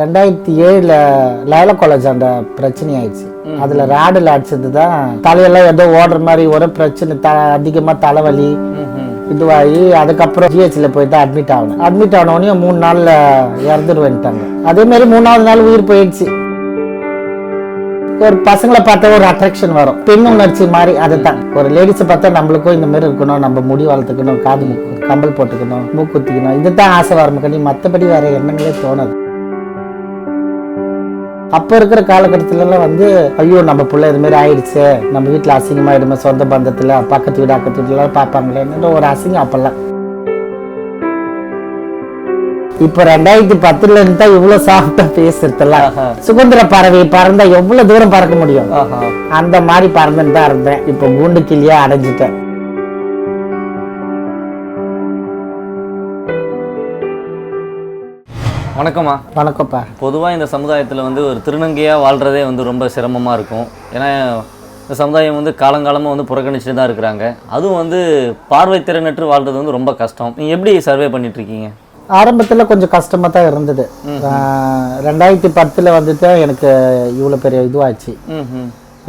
ரெண்டாயிரத்தி ஏழுல லைல காலேஜ் அந்த பிரச்சனை ஆயிடுச்சு அதுல ராடுல அடிச்சது தான் தலையெல்லாம் ஏதோ ஓடுற மாதிரி ஒரு பிரச்சனை த அதிகமா தலைவலி இதுவாகி அதுக்கப்புறம் ஜிஹெச்ல தான் அட்மிட் ஆகணும் அட்மிட் ஆனவொடனே மூணு நாள்ல இறந்துருவேன்ட்டாங்க அதே மாதிரி மூணாவது நாள் உயிர் போயிடுச்சு. ஒரு பசங்களை பார்த்தா ஒரு அட்ராக்ஷன் வரும். பெண் உணர்ச்சி மாதிரி அதுதான். ஒரு லேடிஸை பார்த்தா நம்மளுக்கும் இந்த மாதிரி இருக்கணும். நம்ம முடி வளர்த்துக்கணும் காது கம்பல் போட்டுக்கணும் மூக்குத்திக்கணும் இதுதான் ஆசை வரும். மற்றபடி வேற எண்ணங்களே தோணாது. அப்போ இருக்கிற காலகட்டத்திலலாம் வந்து ஐயோ நம்ம பிள்ளை இது மாதிரி ஆயிடுச்சு நம்ம வீட்டில் அசிங்கமாயிடுமே சொந்த பந்தத்தில் பக்கத்து வீடு அக்கத்து வீட்டுலாம் பார்ப்பாங்களேன்னு ஒரு அசிங்கம் அப்பெல்லாம். இப்போ ரெண்டாயிரத்தி பத்துல இருந்து தான் இவ்வளவு சாஃப்டா பேசுறதுலாம். சுதந்திர பறவை பறந்தா எவ்வளவு தூரம் பறக்க முடியும்? அந்த மாதிரி பறந்துட்டு தான் இருந்தேன். இப்போ கூண்டு கிளியா அடைஞ்சிட்டேன். வணக்கம்மா. வணக்கம்ப்பா. பொதுவாக இந்த சமுதாயத்தில் வந்து ஒரு திருநங்கையாக வாழ்கிறதே வந்து ரொம்ப சிரமமாக இருக்கும். ஏன்னா இந்த சமுதாயம் வந்து காலங்காலமாக வந்து புறக்கணிச்சுட்டு தான் இருக்கிறாங்க. அதுவும் வந்து பார்வை திறனற்று வாழ்றது வந்து ரொம்ப கஷ்டம். நீங்கள் எப்படி சர்வே பண்ணிட்டு இருக்கீங்க ஆரம்பத்துல கொஞ்சம் கஷ்டமா தான் இருந்தது. ரெண்டாயிரத்தி பத்துல வந்துட்டு எனக்கு இவ்வளவு பெரிய இதுவாச்சு.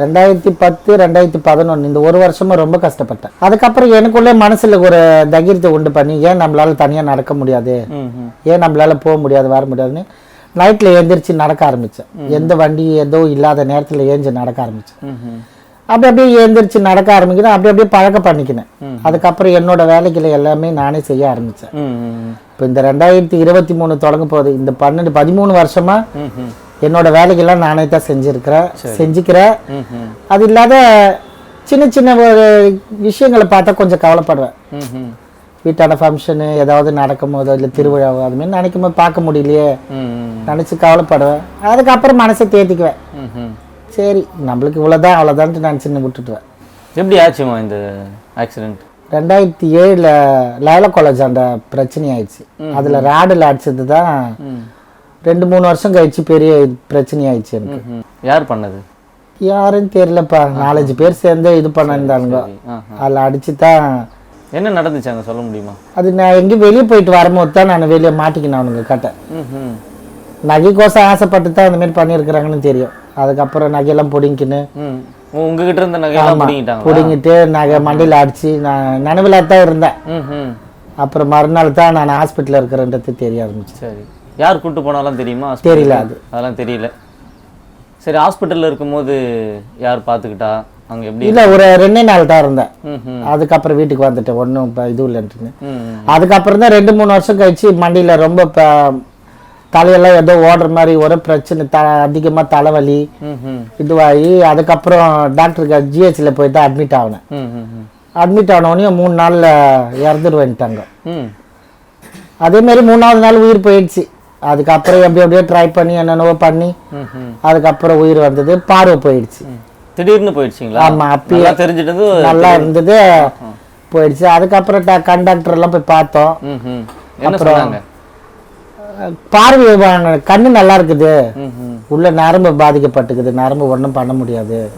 ரெண்டாயிரத்தி பத்து ரெண்டாயிரத்தி பதினொன்று இந்த ஒரு வருஷமா ரொம்ப கஷ்டப்பட்டேன். அதுக்கப்புறம் எனக்குள்ளே மனசுல ஒரு தைரியத்தை உண்டு பண்ணி ஏன் நம்மளால தனியா நடக்க முடியாது? ஏன் நம்மளால போக முடியாது வர முடியாதுன்னு? நைட்ல எந்திரிச்சு நடக்க ஆரம்பிச்சேன். எந்த வண்டி ஏதோ இல்லாத நேரத்துல ஏஞ்சி நடக்க ம் அப்படி அப்படியே எழுந்திரிச்சு நடக்க ஆரம்பிக்கிறேன் அப்படி அப்படியே பழக்க பண்ணிக்கினேன். அதுக்கப்புறம் என்னோட வேலைகளை எல்லாமே நானே செய்ய ம் இப்போ இந்த ரெண்டாயிரத்தி இருபத்தி மூணு தொடங்க போகுது. இந்த பன்னெண்டு பதிமூணு வருஷமா ம் ம் என்னோட வேலைகள்லாம் நானே தான் செஞ்சிருக்கிறேன் செஞ்சுக்கிறேன். அது இல்லாத சின்ன சின்ன ஒரு விஷயங்களை பார்த்தா கொஞ்சம் கவலைப்படுவேன் வீட்டான ஃபங்க்ஷனு ஏதாவது நடக்கும் போதோ இல்லை திருவிழாவோ அது மாதிரி நினைக்கும் போது பார்க்க முடியலையே. நினச்சி கவலைப்படுவேன். அதுக்கப்புறம் மனசை தேத்திக்குவேன். சரி நம்மளுக்கு இவ்வளோதான் அவ்வளோதான்ட்டு நினச்சின்னு விட்டுட்டுவேன். எப்படி ஆச்சுமா இந்த ஆக்சிடெண்ட் ரெண்டாயிரத்தி ஏழில் லைலா காலேஜ் அந்த பிரச்சனை ஆயிடுச்சு அதில் ராடில் அடிச்சது தான் ரெண்டு மூணு வருஷம் கழிச்சு பெரிய பிரச்சனை ஆயிடுச்சு எனக்கு யார் பண்ணது? யாருன்னு தெரியலப்பா. நாலஞ்சு பேர் சேர்ந்து இது பண்ணியிருந்தாங்க ஆ அதில் அடிச்சு தான் என்ன நடந்துச்சு அங்கே சொல்ல முடியுமா? அது நான் எங்கேயும் வெளியே போயிட்டு வரும்போது தான் நான் வெளியே மாட்டிக்கினேன் அவனுங்க கட்ட நகைக்கோசம் ஆசைப்பட்டு தான் அந்த மாதிரி பண்ணியிருக்கிறாங்கன்னு தெரியும். அதுக்கப்புறம் நகையெல்லாம் பிடிங்கின்னு உங்ககிட்ட இருந்த நகையெல்லாம் பிடுங்கிட்டு நகை மண்டையில் அடிச்சு நான் நினைவில் தான் இருந்தேன் அப்புறம் மறுநாள் தான் நான் ஹாஸ்பிட்டலில் இருக்கிறன்றது தெரிய ஆரம்பிச்சு சரி. யார் கூட்டு போனாலும் தெரியுமா? தெரியல அது. அதெல்லாம் தெரியல. சரி ஹாஸ்பிட்டலில் இருக்கும்போது யார் பார்த்துக்கிட்டா? அங்கே எப்படி இல்லை ஒரு ரெண்டே நாள் தான் இருந்தேன். அதுக்கப்புறம் வீட்டுக்கு வந்துட்டேன். ஒன்றும் இப்போ இது இல்லைன்ட்டுன்னு. அதுக்கப்புறம் தான் ரெண்டு மூணு வருஷம் கழிச்சு மண்டியில் ரொம்ப ப- தலையெல்லாம் ஏதோ ஓடுற மாதிரி ஒரு பிரச்சனை த அதிகமாக தலைவலி. இதுவாகி அதுக்கப்புறம் டாக்டருக்கு ஜிஹெச்ல போயிட்டு அட்மிட் ஆகினேன் அட்மிட் ஆனவொடனே மூணு நாளில் இறந்துருவேன்ட்டாங்க. ம். அதே மாதிரி மூணாவது நாள் உயிர் போயிடுச்சு. அதுக்கப்புறம் எப்படி அப்படியே ட்ரை பண்ணி என்னென்னவோ பண்ணி அதுக்கப்புறம் உயிர் வந்தது பார்வை போயிடுச்சு. திடீர்னு போயிடுச்சிங்களா? ஆமா, அப்பயே- தெரிஞ்சிட்டது நல்லா இருந்தது போயிடுச்சு. அதுக்கப்புறம் ட- கண்டக்டர் எல்லாம் போய் பார்த்தோம். ம் ம் என்ன சொன்னாங்க? பார்வை கண்ணு நல்லா இருக்குது. உள்ள நரம்பு பாதிக்கப்பட்டுக்குது. நரம்பு ஒன்றும் பண்ண முடியாது.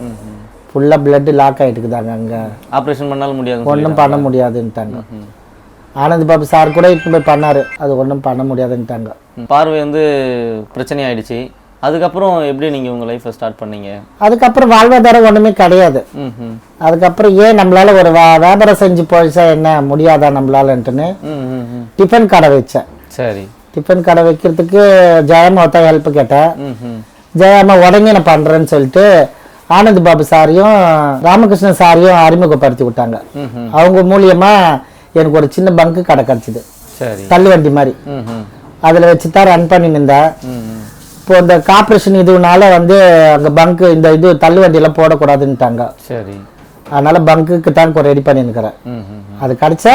ஃபுல்லாக பிளட் லாக் ஆகிட்டுக்குதாங்க அங்கே. ஆப்ரேஷன் பண்ணாலும் முடியாது ஒன்றும் பண்ண முடியாதுன்ட்டாங்க. ஆனந்த் பாபு சார் கூட இட்டு போய் பண்ணாரு. அது ஒன்றும் பண்ண முடியாதுன்ட்டாங்க. பார்வை வந்து பிரச்சனை ஆயிடுச்சு அதுக்கப்புறம் எப்படி நீங்கள் உங்கள் லைஃப்பை ஸ்டார்ட் பண்ணீங்க? அதுக்கப்புறம் வாழ்வாதாரம் ஒன்றுமே கிடையாது. அதுக்கப்புறம் ஏன் நம்மளால ஒரு வியாபாரம் செஞ்சு போயிச்சா என்ன முடியாதா நம்மளாலன்ட்டுன்னு டிஃபன் கடை வச்சேன். சரி. டிஃபன் கடை வைக்கிறதுக்கு ஜெயமாவை தான் ஹெல்ப் கேட்டேன். ஜெயம்மா உடனே நான் பண்ணுறேன்னு சொல்லிட்டு ஆனந்த் பாபு சாரையும் ராமகிருஷ்ணன் சாரையும் அறிமுகப்படுத்தி விட்டாங்க. அவங்க மூலியமா எனக்கு ஒரு சின்ன பங்கு கடை கிடச்சிது. சரி. தள்ளுவண்டி மாதிரி. அதில் வச்சு தான் ரன் பண்ணி இருந்தேன் ம் ம் இப்போ இந்த கார்பரேஷன் இதுனால வந்து அங்கே பங்கு இந்த இது தள்ளுவண்டியெல்லாம் போடக்கூடாதுன்ட்டாங்க. சரி. அதனால பங்குக்கு தான் ரெடி பண்ணியிருக்கிறேன். அது கிடைச்சா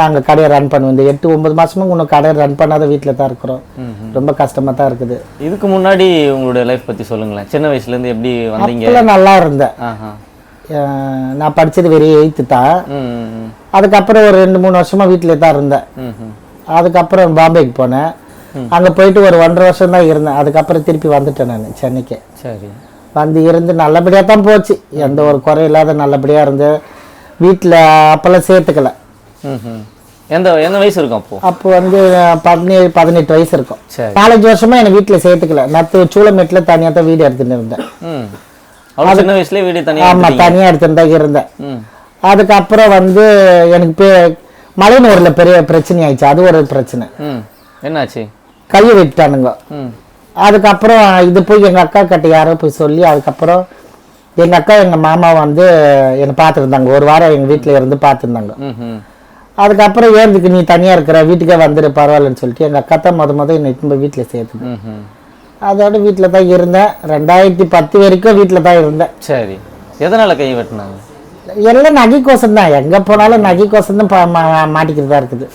நாங்கள் கடையை ரன் பண்ணுவோம். இந்த எட்டு ஒன்பது மாசமும் இன்னும் கடையை ரன் பண்ணாத வீட்டில் தான் இருக்கிறோம் ரொம்ப கஷ்டமாக தான் இருக்குது. இதுக்கு முன்னாடி உங்களுடைய லைஃப் பற்றி சொல்லுங்களேன். சின்ன வயசுலேருந்து எப்படி வந்தீங்க? நல்லா இருந்தேன். நான் படிச்சது வெறும் எயித்து தான் அதுக்கப்புறம் ஒரு ரெண்டு மூணு வருஷமா வீட்டிலே தான் இருந்தேன். அதுக்கப்புறம் பாம்பேக்கு போனேன். அங்கே போயிட்டு ஒரு ஒன்றரை வருஷம் தான் இருந்தேன். அதுக்கப்புறம் திருப்பி வந்துட்டேன் நான் சென்னைக்கு. சரி. வந்து இருந்து நல்லபடியாக தான் போச்சு. எந்த ஒரு குறை இல்லாத நல்லபடியாக இருந்து. வீட்டில் அப்போல்லாம் சேர்த்துக்கல. எந்த எந்த வயசு இருக்கும் அப்போ? அப்போ வந்து பதினேழு பதினெட்டு வயசு இருக்கும். நாலஞ்சு வருஷமா என்னை வீட்டில் சேர்த்துக்கல. நத்து சூளமேட்டில் தனியாக தான் வீடு எடுத்துட்டு இருந்தேன். சின்ன வயசுலேயே வீடு தனியாக ஆமா தனியாக எடுத்துட்டு தான் இருந்தேன். அதுக்கப்புறம் வந்து எனக்கு பே மலைநூரில் பெரிய பிரச்சனை ஆயிடுச்சு அது ஒரு பிரச்சனை. என்னாச்சு? கையை விட்டானுங்க அதுக்கப்புறம் இது போய் எங்கள் அக்கா கிட்ட யாரோ போய் சொல்லி அதுக்கப்புறம் எங்கள் அக்கா எங்கள் மாமா வந்து என்னை பார்த்துருந்தாங்க. ஒரு வாரம் எங்கள் வீட்டில் இருந்து பார்த்துருந்தாங்க. அதுக்கப்புறம் ஏந்துக்கு நீ தனியாக இருக்கிற? வீட்டுக்கே வந்துடு பரவாயில்லன்னு சொல்லிட்டு எங்கள் அக்கா தான் முத முத என்னை வீட்டில் ம் அதோட வீட்டில் தான் இருந்தேன். ரெண்டாயிரத்தி பத்து வரைக்கும் வீட்டில் தான் இருந்தேன். சரி. எதனால் கை வெட்டினாங்க? எல்லாம் நகை கோசம் தான். எங்கே போனாலும் நகை கோசம் தான் மாட்டிக்கிறதா இருக்குது.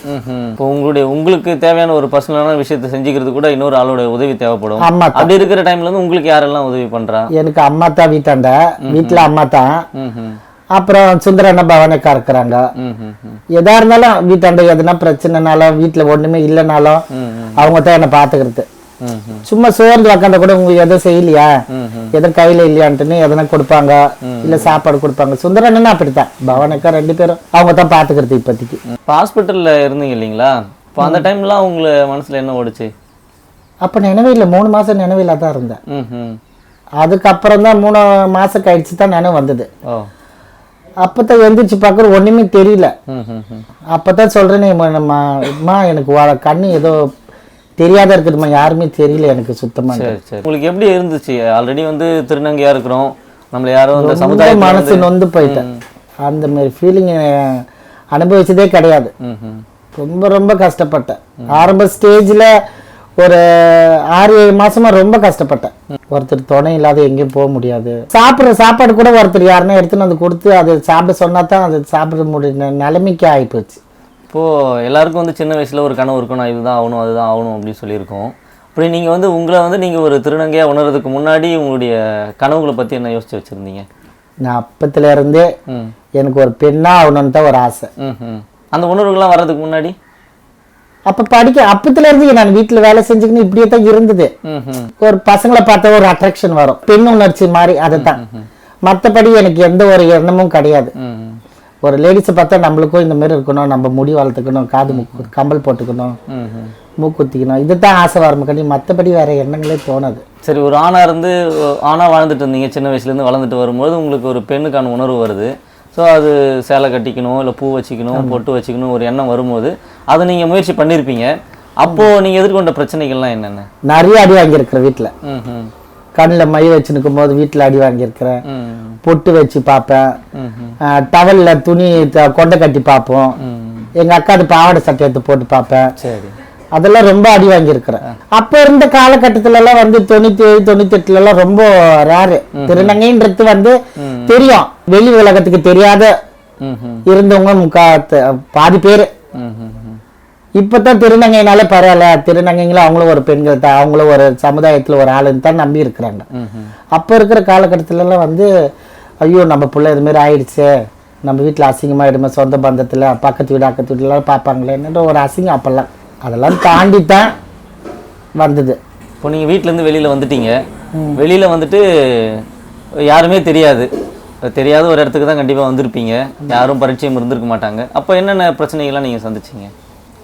இப்போ உங்களுடைய உங்களுக்கு தேவையான ஒரு பர்சனலான விஷயத்தை செஞ்சுக்கிறது கூட இன்னொரு ஆளோட உதவி தேவைப்படும். அம்மா அப்படி இருக்கிற டைம்ல வந்து உங்களுக்கு யாரெல்லாம் உதவி பண்றா? எனக்கு அம்மா தான் வீட்டாண்ட. வீட்டில் அம்மா தான். அப்புறம் சுந்தரண்ண பவனக்கா இருக்கிறாங்க. எதா இருந்தாலும் வீட்டாண்ட எதுனா பிரச்சனைனாலும் வீட்டில் ஒண்ணுமே இல்லைனாலும். அவங்க தான் என்னை பார்த்துக்கிறது. ம்ஹும். சும்மா சோர்ந்து உக்காந்த கூட உங்க எதுவும் செய்யலையா. எதுவும் கையில இல்லையான்ட்டுன்னு எதனா கொடுப்பாங்க. இல்ல சாப்பாடு கொடுப்பாங்க. சுந்தரண்ணன் அப்படித்தான். பவனக்கா ரெண்டு பேரும். அவங்க தான் பார்த்துக்கிறது இப்போதைக்கு. இப்போ ஹாஸ்பிட்டல்ல இருந்தீங்க இல்லைங்களா? இப்போ அந்த டைம்லாம் உங்களை மனசுல என்ன ஓடுச்சு? அப்ப நினைவே இல்லை. மூணு மாசம் நினைவில தான் இருந்தேன். அதுக்கப்புறம் தான் மூணு மாசம் கழிச்சு தான் நினைவு வந்தது. அப்பதான் எந்திரிச்சு பார்க்குற ஒண்ணுமே தெரியல. ம். அப்பதான் சொல்றேனே அம்மா எனக்கு கண்ணு ஏதோ தெரியாத இருக்குதும்மா யாருமே தெரியல எனக்கு சுத்தமா. சரி சரி. உங்களுக்கு எப்படி இருந்துச்சு? ஆல்ரெடி வந்து திருநங்கையா இருக்கிறோம். நம்மள யாரும் ரொம்ப சமுதாயத்துல மனசு நொந்து போயிட்டேன். அந்த மாதிரி ஃபீலிங் அனுபவிச்சதே கிடையாது. ரொம்ப ரொம்ப கஷ்டப்பட்டேன். ஆரம்ப ஸ்டேஜ்ல ஒரு ஆறு ஏழு மாசமா ரொம்ப கஷ்டப்பட்டேன். ஒருத்தர் துணை இல்லாத எங்கேயும் போக முடியாது. சாப்பிட்ற சாப்பாடு கூட ஒருத்தர் யாருன்னா எடுத்துன்னு வந்து கொடுத்து அது சாப்பிட சொன்னா தான் அது சாப்பிட முடிய நிலைமைக்கு ஆகிப்போச்சு. இப்போ எல்லாருக்கும் வந்து சின்ன வயசுல ஒரு கனவு இருக்கும் நான் இதுதான் ஆகணும் அதுதான் ஆகணும் அப்படின்னு சொல்லியிருக்கோம். அப்படி நீங்க வந்து உங்களை வந்து நீங்க ஒரு திருநங்கையா உணர்றதுக்கு முன்னாடி உங்களுடைய கனவுகளை பத்தி என்ன யோசிச்சு வச்சிருந்தீங்க? நான் அப்பத்துல இருந்தே ம். எனக்கு ஒரு பெண்ணா ஆகணும்னு தான் ஒரு ஆசை. ம்ஹும். அந்த உணர்வுகள்லாம் வர்றதுக்கு முன்னாடி? அப்ப படிக்க அப்பத்துல இருந்து நான் வீட்டுல வேலை செஞ்சுக்கின்னு இப்படியே தான் இருந்தது. ஒரு பசங்களை பார்த்தா ஒரு அட்ராக்ஷன் வரும். பெண் உணர்ச்சி மாதிரி அதுதான். மத்தபடி எனக்கு எந்த ஒரு எண்ணமும் கிடையாது. ஒரு லேடிஸை பார்த்தா நம்மளுக்கும் இந்த மாதிரி இருக்கணும். நம்ம முடி வளர்த்துக்கணும் காது மூக்கு கம்பல் போட்டுக்கணும். மூக்குத்திக்கணும் இதுதான் ஆசை வரமுக்காண்டி மற்றபடி வேற எண்ணங்களே தோணாது. சரி ஒரு ஆணா இருந்து ஒ- ஆணா வாழ்ந்துட்டு இருந்தீங்க சின்ன வயசுல இருந்து வளர்ந்துட்டு வரும்போது உங்களுக்கு ஒரு பெண்ணுக்கான உணர்வு வருது. ஸோ அது சேலை கட்டிக்கணும் இல்லை பூ வச்சுக்கணும் பொட்டு வச்சுக்கணும் ஒரு எண்ணம் வரும்போது அதை நீங்க முயற்சி பண்ணியிருப்பீங்க அப்போ நீங்க எதிர்கொண்ட பிரச்சனைகள்லாம் என்னென்ன? நிறைய அடி வாங்கியிருக்கிறேன் வீட்டில். கண்ணில் மை வச்சுருக்கும் போது வீட்டில் அடி வாங்கியிருக்கிறேன். பொட்டு வச்சு பார்ப்பேன். டவல்ல துணி கொண்டை கட்டி பார்ப்போம். ம். எங்க அக்கா அது பாவாடை சட்டை எடுத்து போட்டு பார்ப்பேன். சரி. அதெல்லாம் ரொம்ப அடி வாங்கியிருக்கிறேன். அப்ப இருந்த காலகட்டத்துல எல்லாம் வந்து தொண்ணூத்தி ஏழு தொண்ணூத்தி எட்டுல எல்லாம் ரொம்ப ரேரு திருநங்கைன்றது வந்து தெரியும். வெளி உலகத்துக்கு தெரியாத. இருந்தவங்க முக்கா பாதி பேரு. இப்பதான் திருநங்கைனாலே பரவாயில்ல. திருநங்கைங்களும் அவங்களும் ஒரு பெண்கள் தான். அவங்களும் ஒரு சமுதாயத்துல ஒரு ஆளுன்னு தான் நம்பி இருக்கிறாங்க. அப்ப இருக்கிற காலகட்டத்துல எல்லாம் வந்து ஐயோ நம்ம பிள்ளை இது மாதிரி ஆயிடுச்சு. நம்ம வீட்டுல அசிங்கமாயிடுமே சொந்த பந்தத்துல பக்கத்து வீடு அக்கத்து வீட்டுலாம் பார்ப்பாங்களேன்ற ஒரு அசிங்கம் அப்பெல்லாம். அதெல்லாம் தாண்டி தான் வந்தது. இப்போ நீங்க வீட்ல இருந்து வெளியில வந்துட்டீங்க. வெளியில வந்துட்டு யாருமே தெரியாது. தெரியாத ஒரு இடத்துக்கு தான் கண்டிப்பா வந்திருப்பீங்க. யாரும் பரிச்சயம் இருந்திருக்க மாட்டாங்க. அப்போ என்னென்ன பிரச்சனைகள்லாம் நீங்க சந்திச்சீங்க?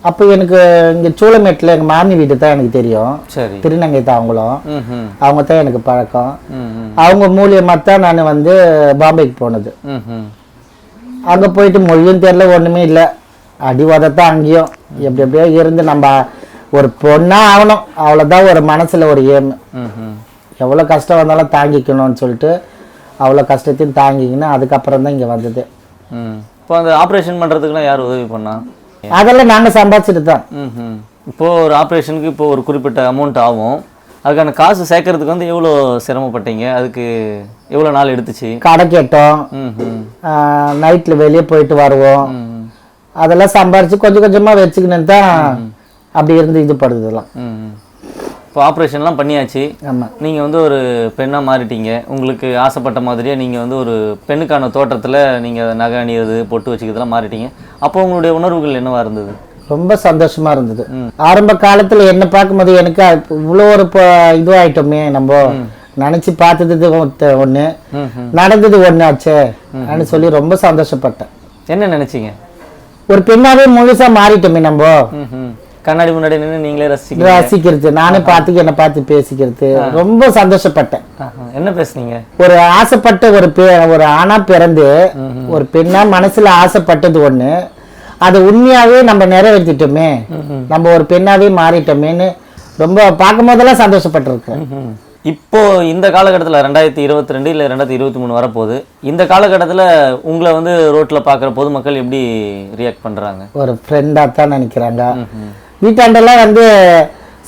அப்போ எனக்கு இங்க சூளமேட்டில் எங்க மாமி வீடு தான் எனக்கு தெரியும். சரி. திருநங்கை தான் அவங்களும். அவங்க தான் எனக்கு பழக்கம். அவங்க மூலியமாக தான் நான் வந்து பாம்பேக்கு போனது. அங்க போயிட்டு மொழியும் தெரியல ஒண்ணுமே இல்லை. அடி உதத்தான் அங்கேயும். எப்படி எப்படியோ இருந்து நம்ம ஒரு பொண்ணா ஆகணும். அவ்வளோதான் ஒரு மனசுல ஒரு ஏம். எவ்வளோ கஷ்டம் வந்தாலும் தாங்கிக்கணும்னு சொல்லிட்டு அவ்வளோ கஷ்டத்தையும் தாங்கிக்கின்னு அதுக்கப்புறம் தான் இங்கே வந்தது. ம். இப்போ அந்த ஆப்ரேஷன் பண்றதுக்குலாம் யார் உதவி பண்ணா? அதெல்லாம் நாங்கள் சம்பாதிச்சிட்டு தான். இப்போ ஒரு ஆப்ரேஷனுக்கு இப்போ ஒரு குறிப்பிட்ட அமௌண்ட் ஆகும். அதுக்கான காசு சேர்க்கறதுக்கு வந்து எவ்வளோ சிரமப்பட்டீங்க? அதுக்கு எவ்வளோ நாள் எடுத்துச்சு? கடை கேட்டோம். நைட்டில் வெளியே போயிட்டு வருவோம். அதெல்லாம் சம்பாரிச்சு கொஞ்சம் கொஞ்சமாக வச்சுக்கின்னு தான் அப்படி இருந்து இது படுறதுலாம் ம்ஹும். இப்போ ஆப்ரேஷன்லாம் பண்ணியாச்சு. ஆமாம் நீங்கள் வந்து ஒரு பெண்ணாக மாறிட்டீங்க. உங்களுக்கு ஆசைப்பட்ட மாதிரியே நீங்கள் வந்து ஒரு பெண்ணுக்கான தோற்றத்தில் நீங்கள் நகை அணியிறது பொட்டு வச்சுக்கிறதுலாம் மாறிட்டீங்க. அப்போ உங்களுடைய உணர்வுகள் என்னவா இருந்தது? ரொம்ப சந்தோஷமா இருந்தது. ஆரம்ப காலத்துல என்ன பார்க்கும்போது எனக்கு இவ்வளோ ஒரு இதுவாயிட்டோமே நம்ம நினைச்சு பார்த்தது ஒண்ணு. நடந்தது ஒண்ணு ஆச்சே அப்படின்னு சொல்லி ரொம்ப சந்தோஷப்பட்டேன். என்ன நினச்சிங்க? ஒரு பெண்ணாவே முழுசா மாறிட்டோமே நம்ம. கண்ணாடி முன்னாடி நின்று நீங்களே ரசிக்கிறீங்க. ரசிக்கிறது. நானே பார்த்து என்னை பார்த்து பேசிக்கிறது. ரொம்ப சந்தோஷப்பட்டேன். என்ன பேசுனீங்க? ஒரு ஆசைப்பட்ட ஒரு ஒரு ஆணா பிறந்து ஒரு பெண்ணா மனசுல ஆசைப்பட்டது ஒண்ணு. அது உண்மையாவே நம்ம நிறைவேற்றிட்டோமே. நம்ம ஒரு பெண்ணாவே மாறிட்டோமேன்னு ரொம்ப பார்க்கும் போதெல்லாம் சந்தோஷப்பட்டிருக்கேன். இப்போ இந்த காலகட்டத்தில் ரெண்டாயிரத்தி இருபத்தி ரெண்டு இல்லை ரெண்டாயிரத்தி இருபத்தி மூணு வரப்போகுது. இந்த காலகட்டத்தில் உங்களை வந்து ரோட்டில் பார்க்குற பொதுமக்கள் எப்படி ரியாக்ட் பண்ணுறாங்க ஒரு ஃப்ரெண்டா தான் நினைக்கிறாங்க. வீட்டாண்டெல்லாம் வந்து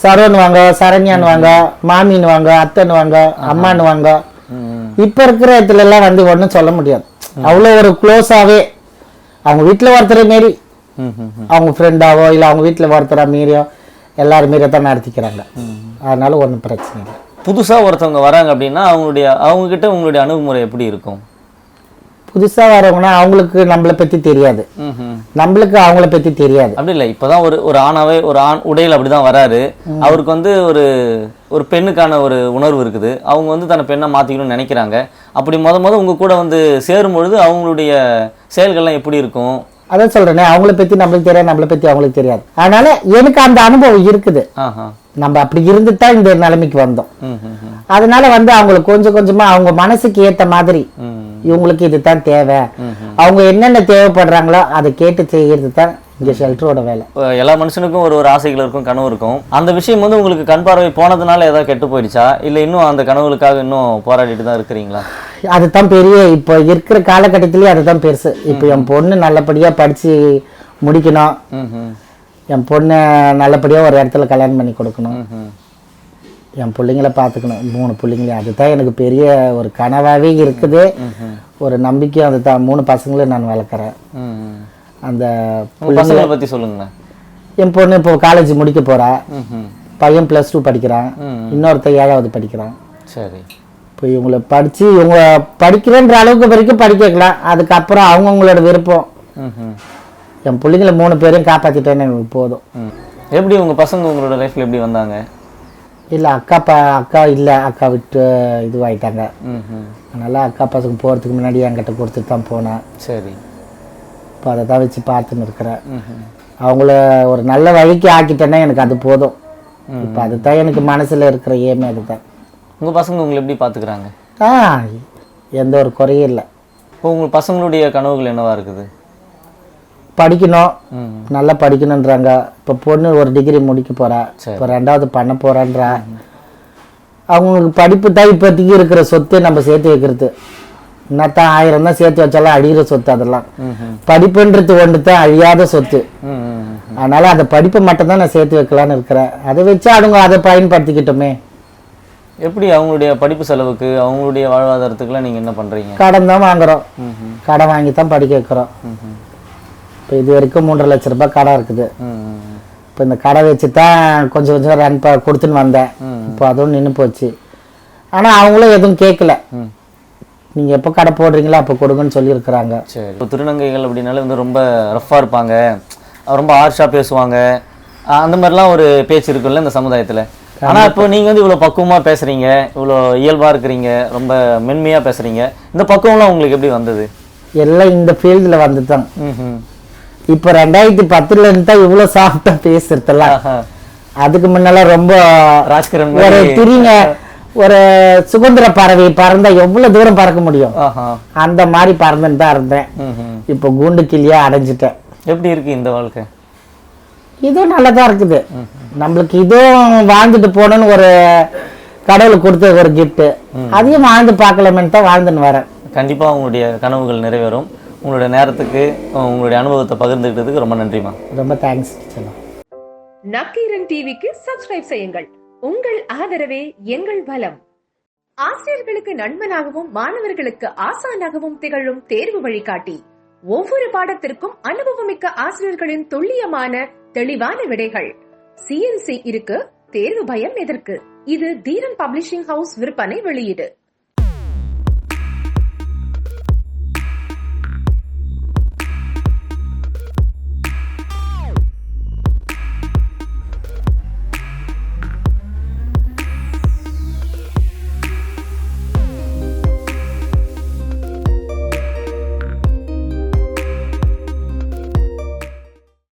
சரவன் வாங்க சரண்யான் வாங்க மாமின்னு வாங்க அத்தன் வாங்க அம்மான்னு வாங்க இப்ப இருக்கிற இடத்துல எல்லாம் வந்து ஒண்ணும் சொல்ல முடியாது. அவ்வளோ ஒரு க்ளோஸாவே அவங்க வீட்டுல ஒருத்தரை மாரி அவங்க ஃப்ரெண்டாவோ இல்லை அவங்க வீட்டில் ஒருத்தரா மீறியோ எல்லாரும் மீறியோ தான் நடத்திக்கிறாங்க அதனால ஒன்றும் பிரச்சனை இல்லை. புதுசாக ஒருத்தவங்க வராங்க அப்படின்னா அவங்களுடைய அவங்கக்கிட்ட உங்களுடைய அணுகுமுறை எப்படி இருக்கும்? புதுசாக வரவங்கன்னா அவங்களுக்கு நம்மளை பற்றி தெரியாது. நம்மளுக்கு அவங்கள பற்றி தெரியாது. அப்படி இல்லை இப்போதான் ஒரு ஒரு ஆணாவே ஒரு ஆண் உடையில் அப்படி தான் வராரு அவருக்கு வந்து ஒரு ஒரு பெண்ணுக்கான ஒரு உணர்வு இருக்குது. அவங்க வந்து தன்னை பெண்ணை மாற்றிக்கணும்னு நினைக்கிறாங்க. அப்படி முத முத உங்கள் கூட வந்து சேரும் பொழுது அவங்களுடைய செயல்கள்லாம் எப்படி இருக்கும்? அதான் சொல்றேனே அவங்கள பற்றி நம்மளுக்கு தெரியாது நம்மளை பற்றி அவங்களுக்கு தெரியாது. அதனால எனக்கு அந்த அனுபவம் இருக்குது. நம்ம அப்படி இருந்து தான் இந்த நிலைமைக்கு வந்தோம். அதனால வந்து அவங்களுக்கு கொஞ்சம் கொஞ்சமா அவங்க மனசுக்கு ஏத்த மாதிரி இவங்களுக்கு இதுதான் தேவை. அவங்க என்னென்ன தேவைப்படுறாங்களோ அதை கேட்டு செய்யறது தான் இங்க ஷெல்டரோட வேலை. எல்லா மனுஷனுக்கும் ஒரு ஒரு ஆசைகள் இருக்கும் கனவு இருக்கும். அந்த விஷயம் வந்து உங்களுக்கு கண் பார்வை போனதுனால ஏதாவது கெட்டு போயிடுச்சா? இல்லை இன்னும் அந்த கனவுகளுக்காக இன்னும் போராடிட்டு தான் இருக்கிறீங்களா? அதுதான் பெரிய இப்போ இருக்கிற காலகட்டத்திலேயே அதுதான் பெருசு. இப்போ என் பொண்ணு நல்லபடியா படிச்சு முடிக்கணும். என் பொண்ணை நல்லபடியா ஒரு இடத்துல கல்யாணம் பண்ணி கொடுக்கணும். என் பிள்ளைங்கள பார்த்துக்கணும். மூணு பிள்ளைங்களையும் அதுதான் எனக்கு பெரிய ஒரு கனவாகவே இருக்குது. ஒரு நம்பிக்கையும் அதுதான். மூணு பசங்களையும் நான் வளர்க்குறேன். அந்த பசங்களை பற்றி சொல்லுங்களேன். என் பொண்ணு இப்போ காலேஜ் முடிக்க ம் பையன் ப்ளஸ் டூ படிக்கிறான். ம். இன்னொருத்தன் ஏழாவது படிக்கிறான். சரி. இப்போ இவங்களை படித்து இவங்க படிக்கிறேன்ற அளவுக்கு வரைக்கும் படிக்க வைக்கலாம். அதுக்கப்புறம் அவங்கவுங்களோட விருப்பம். என் பிள்ளைங்கள மூணு பேரையும் காப்பாற்றிட்டேன்னு எனக்கு போதும். எப்படி உங்கள் பசங்க உங்களோட லைஃப்பில் எப்படி வந்தாங்க? இல்லை அக்கா பா அக்கா இல்லை அக்கா விட்டு ம் அதனால் அக்கா பசங்க போகிறதுக்கு முன்னாடி என்கிட்ட கொடுத்துட்டு தான் போனேன். சரி. இப்போ அதை தான் வச்சு பார்த்துன்னு இருக்கிறேன். அவங்கள ஒரு நல்ல வழிக்கு ஆக்கிட்டேன்னா எனக்கு அது போதும். இப்போ அதுதான் எனக்கு மனசில் இருக்கிற ஏமே அதுதான் உங்கள் பசங்க உங்களை எப்படி பார்த்துக்கிறாங்க? ஆ எந்த ஒரு குறையும் இல்லை. உங்கள் பசங்களுடைய கனவுகள் என்னவா இருக்குது? படிக்கணும். நல்லா படிக்கணுன்றாங்க இப்போ பொண்ணு ஒரு டிகிரி முடிக்க போறா. சரி. இப்போ ரெண்டாவது பண்ண போறான்றா. அவங்களுக்கு படிப்பு தான் இப்போதைக்கு இருக்கிற சொத்து நம்ம சேர்த்து வைக்கிறது. என்னத்தான் ஆயிரம் தான் சேர்த்து வச்சாலும் அழிகிற சொத்து அதெல்லாம். படிப்புன்றது ஒன்று தான் அழியாத சொத்து. அதனால அந்த படிப்பை மட்டும் தான் நான் சேர்த்து வைக்கலான்னு இருக்கிறேன். அதை வச்சு அவங்க அதை பயன்படுத்திக்கிட்டோமே. எப்படி அவங்களுடைய படிப்பு செலவுக்கு அவங்களுடைய வாழ்வாதாரத்துக்குலாம் நீங்கள் என்ன பண்ணுறீங்க கடன் தான் வாங்குறோம். கடன் வாங்கி தான் படிக்க வைக்கிறோம். இப்போ இது வரைக்கும் மூன்றரை லட்ச ரூபாய் கடன் இருக்குது. இப்போ இந்த கடை வச்சு தான் கொஞ்சம் கொஞ்சம் ரன் ப கொடுத்துன்னு வந்தேன். இப்போ அதுவும் நின்று போச்சு. ஆனால் அவங்களும் எதுவும் கேட்கல ம் நீங்கள் எப்போ கடை போடுறீங்களோ அப்போ கொடுங்கன்னு சொல்லியிருக்கிறாங்க. சரி. இப்போ திருநங்கைகள் அப்படின்னாலே வந்து ரொம்ப ரஃப்பாக இருப்பாங்க. ரொம்ப ஹார்ஷாக பேசுவாங்க. அந்த மாதிரிலாம் ஒரு பேச்சு இருக்குல்ல இந்த சமுதாயத்தில். ஆனால் இப்போ நீங்கள் வந்து இவ்வளோ பக்குவமாக பேசுகிறீங்க இவ்வளோ இயல்பாக இருக்கிறீங்க. ரொம்ப மென்மையாக பேசுகிறீங்க இந்த பக்குவம்லாம் உங்களுக்கு எப்படி வந்தது? எல்லாம் இந்த ஃபீல்டில் வந்து தான் இப்போ ரெண்டாயிரத்தி பத்துல இருந்து தான் இவ்வளோ சாஃப்டாக பேசுறதெல்லாம். அதுக்கு முன்னெல்லாம் ரொம்ப ஒரு திரிங்க ஒரு சுதந்திர பறவை பறந்தா எவ்வளோ தூரம் பறக்க முடியும்? அந்த மாதிரி பறந்துன்னு தான் இருந்தேன். இப்போ கூண்டு கிளியா அடைஞ்சிட்டேன். எப்படி இருக்கு இந்த வாழ்க்கை? இதுவும் நல்லா தான் இருக்குது நம்மளுக்கு இதுவும் வாழ்ந்துட்டு போகணும்னு ஒரு கடவுளுக்கு கொடுத்த ஒரு gift. அதையும் வாழ்ந்து பார்க்கலாமேன்னு தான் வாழ்ந்துன்னு வரேன். கண்டிப்பாக உங்களுடைய கனவுகள் நிறைவேறும். உங்களுடைய நேரத்துக்கு உங்களுடைய அனுபவத்தை பகிர்ந்துக்கிட்டதுக்கு ரொம்ப நன்றிம்மா. ரொம்ப தேங்க்ஸ் நக்கீரன் டிவிக்கு சப்ஸ்கிரைப் செய்யுங்கள். உங்கள் ஆதரவே எங்கள் பலம் ஆசிரியர்களுக்கு நண்பனாகவும் மாணவர்களுக்கு ஆசானாகவும் திகழும் தேர்வு வழிகாட்டி. ஒவ்வொரு பாடத்திற்கும் அனுபவமிக்க ஆசிரியர்களின் துல்லியமான தெளிவான விடைகள். சிஎன்சி இருக்கு தேர்வு பயம் எதற்கு? இது தீரன் பப்ளிஷிங் ஹவுஸ் விற்பனை வெளியீடு.